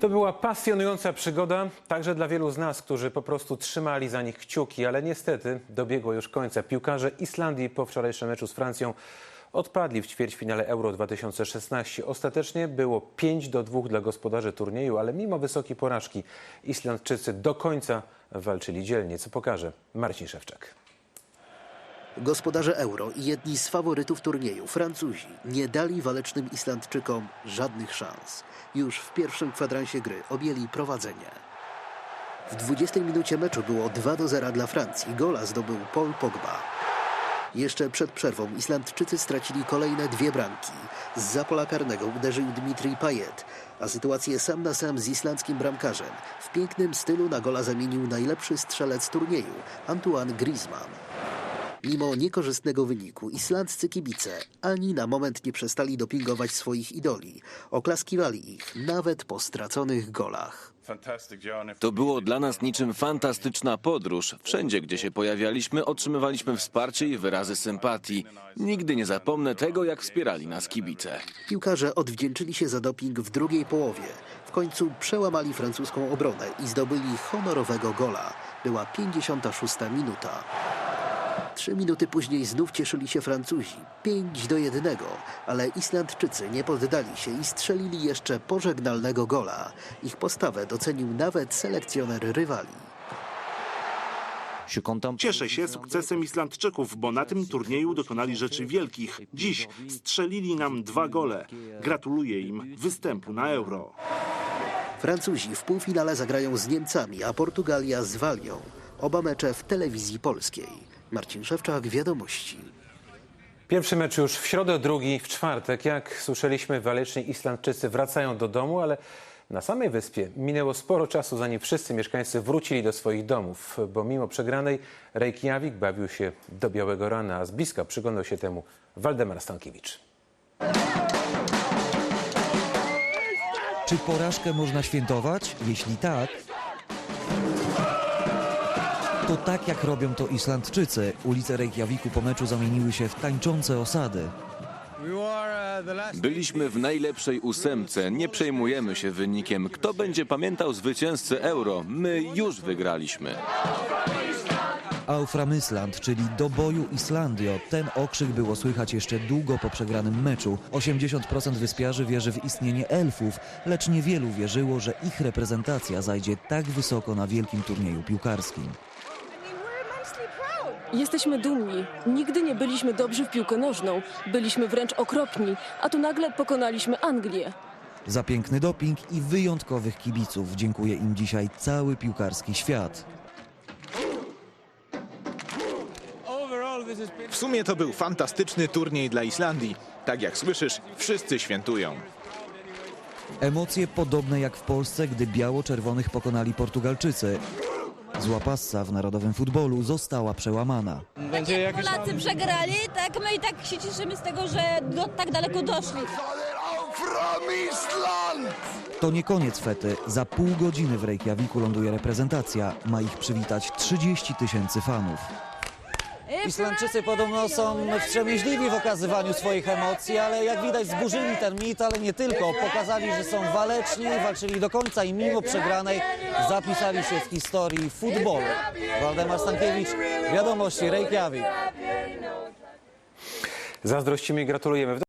To była pasjonująca przygoda, także dla wielu z nas, którzy po prostu trzymali za nich kciuki, ale niestety dobiegło już końca. Piłkarze Islandii po wczorajszym meczu z Francją odpadli w ćwierćfinale Euro 2016. Ostatecznie było 5 do 2 dla gospodarzy turnieju, ale mimo wysokiej porażki Islandczycy do końca walczyli dzielnie, co pokaże Marcin Szewczak. Gospodarze Euro i jedni z faworytów turnieju, Francuzi, nie dali walecznym Islandczykom żadnych szans. Już w pierwszym kwadransie gry objęli prowadzenie. W 20 minucie meczu było 2 do 0 dla Francji. Gola zdobył Paul Pogba. Jeszcze przed przerwą Islandczycy stracili kolejne dwie bramki. Z za pola karnego uderzył Dmitrij Payet, a sytuację sam na sam z islandzkim bramkarzem w pięknym stylu na gola zamienił najlepszy strzelec turnieju, Antoine Griezmann. Mimo niekorzystnego wyniku, islandzcy kibice ani na moment nie przestali dopingować swoich idoli. Oklaskiwali ich nawet po straconych golach. To było dla nas niczym fantastyczna podróż. Wszędzie, gdzie się pojawialiśmy, otrzymywaliśmy wsparcie i wyrazy sympatii. Nigdy nie zapomnę tego, jak wspierali nas kibice. Piłkarze odwdzięczyli się za doping w drugiej połowie. W końcu przełamali francuską obronę i zdobyli honorowego gola. Była 56 minuta. Trzy minuty później znów cieszyli się Francuzi. 5 do 1, ale Islandczycy nie poddali się i strzelili jeszcze pożegnalnego gola. Ich postawę docenił nawet selekcjoner rywali. Cieszę się sukcesem Islandczyków, bo na tym turnieju dokonali rzeczy wielkich. Dziś strzelili nam dwa gole. Gratuluję im występu na Euro. Francuzi w półfinale zagrają z Niemcami, a Portugalia z Walią. Oba mecze w telewizji polskiej. Marcin Szewczak, Wiadomości. Pierwszy mecz już w środę, drugi w czwartek. Jak słyszeliśmy, waleczni Islandczycy wracają do domu, ale na samej wyspie minęło sporo czasu, zanim wszyscy mieszkańcy wrócili do swoich domów, bo mimo przegranej Reykjavik bawił się do białego rana, a z bliska przyglądał się temu Waldemar Stankiewicz. Czy porażkę można świętować? Jeśli tak, to tak jak robią to Islandczycy. Ulice Reykjaviku po meczu zamieniły się w tańczące osady. Byliśmy w najlepszej ósemce. Nie przejmujemy się wynikiem. Kto będzie pamiętał zwycięzcę Euro? My już wygraliśmy. Auframysland, czyli do boju Islandio. Ten okrzyk było słychać jeszcze długo po przegranym meczu. 80% wyspiarzy wierzy w istnienie elfów, lecz niewielu wierzyło, że ich reprezentacja zajdzie tak wysoko na wielkim turnieju piłkarskim. Jesteśmy dumni. Nigdy nie byliśmy dobrzy w piłkę nożną. Byliśmy wręcz okropni, a tu nagle pokonaliśmy Anglię. Za piękny doping i wyjątkowych kibiców dziękuję im dzisiaj cały piłkarski świat. W sumie to był fantastyczny turniej dla Islandii. Tak jak słyszysz, wszyscy świętują. Emocje podobne jak w Polsce, gdy biało-czerwonych pokonali Portugalczycy. Zła passa w narodowym futbolu została przełamana. Polacy przegrali, tak my i tak się cieszymy z tego, że do, tak daleko doszli. To nie koniec fety. Za pół godziny w Reykjaviku ląduje reprezentacja. Ma ich przywitać 30 tysięcy fanów. Islandczycy podobno są wstrzemięźliwi w okazywaniu swoich emocji, ale jak widać zburzyli ten mit, ale nie tylko. Pokazali, że są waleczni, walczyli do końca i mimo przegranej zapisali się w historii futbolu. Waldemar Stankiewicz, Wiadomości, Reykjavik. Zazdrościmy i gratulujemy.